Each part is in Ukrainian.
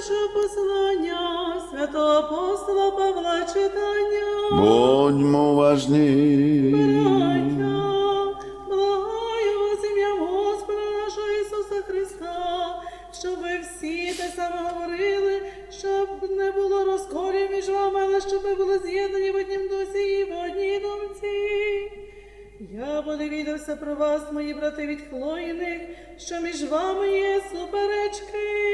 першого послання святого апостола Павла читання. Будьмо уважні. Браття, благаю вас Господа нашого Ісуса Христа, щоб ви всі те саме говорили, щоб не було розколів між вами, але щоб ви були з'єднані в однім дусі і в одній думці. Я подивідався про вас, мої брати від Хлоїних, що між вами є суперечки.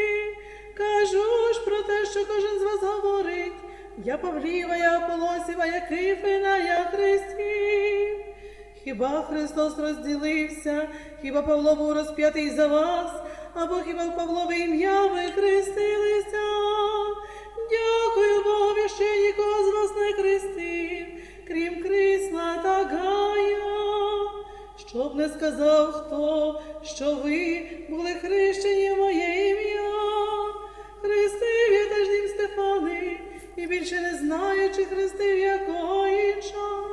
Що кожен з вас говорить. Я Павліва, я Аполосіва, я Кифина, я Христів. Хіба Христос розділився, хіба Павло був розп'ятий за вас, або хіба в Павлове ім'я ви хрестилися? Дякую що я нікого з вас не хрестив, крім Крисла та Гая. Щоб не сказав хто, що ви чи хрестив якого іншого.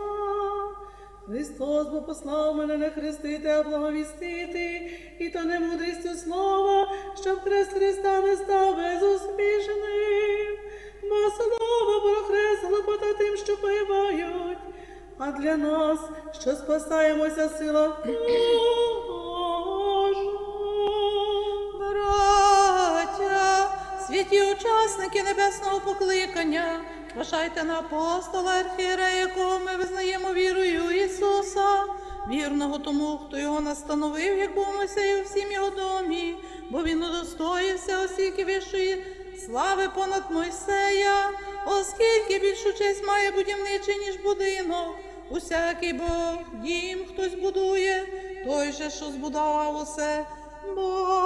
Христос бо послав мене не хрестити, а благовістити, і то не мудрістю слова, щоб хрест Христа не став безуспішним. Бо слово про хрест глупота тим, що поймають, а для нас, що спасаємося сила Божа. Учасники небесного покликання, вважайте на апостола Архіра, якого ми визнаємо вірою Ісуса, вірного тому, хто його настановив, як був Мойсею у всім його домі, бо він удостоївся осіки вищої слави понад Мойсея, оскільки більшу честь має будівничий, ніж будинок. Усякий Бог дім хтось будує, той же, що збудував усе Бог.